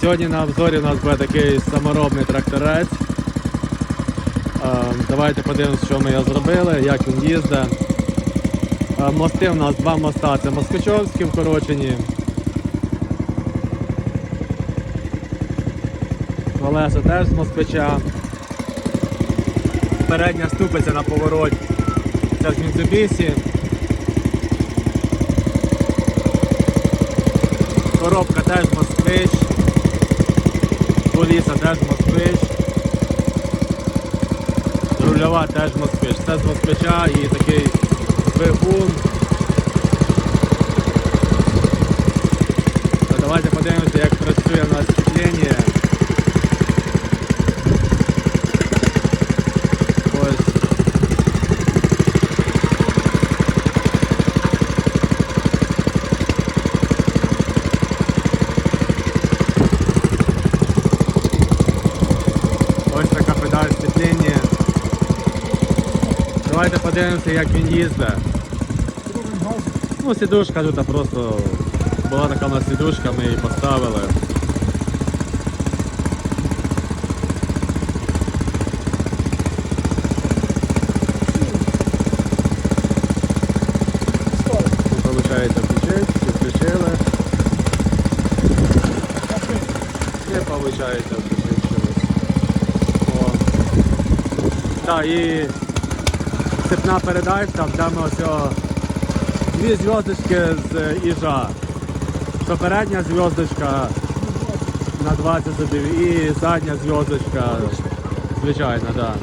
Сьогодні на обзорі у нас буде такий саморобний тракторець. Давайте подивимося, що ми його зробили, як він їздить. Мости у нас два моста, це москвичовські вкорочені. Колеса теж з москвича. Передня ступиця на повороті. Це з Mitsubishi. Коробка теж москвич. Коліса теж москвич. Рульова теж москвич. Це з москвича і такий двигун. Давайте подивимося, як така педаль сцеплення. Давайте подивимося, як він їздить. Ну, сідушка тут просто була така у нас сідушка, ми її поставили. Ну, Так, і цепна передача, там ось дві зв'язочки з іжа. Що передня зв'язочка на 20 задів і задня зв'язочка звичайна, так. Да.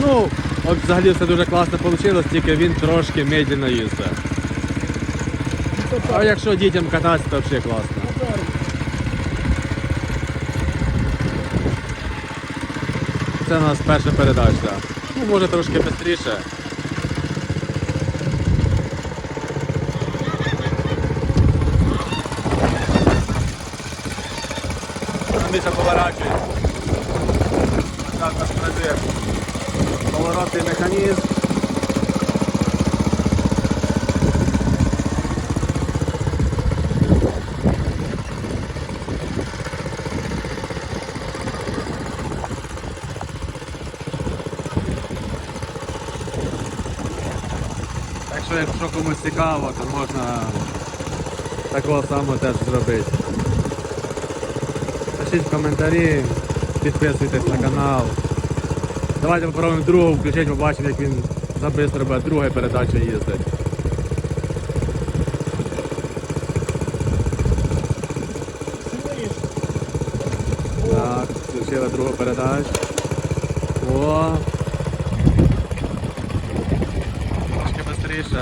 Ну, от взагалі все дуже класно вийшло, тільки він трошки медленно їздить. А якщо дітям кататися, то взагалі класно. Це у нас перша передача. Ну, може трошки швидше. Міша поворачує. Так нас працює поворотний механізм. Що якщо комусь цікаво, то можна такого самого теж зробити. Пишіть коментарі, підписуйтесь на канал. Давайте попробуємо другого включити, побачимо, як він забистро буде друга передача їздить. Так, включили другу передачу. О! Трошки.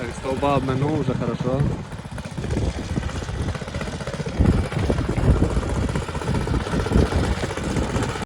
Так, столба обманул, уже хорошо.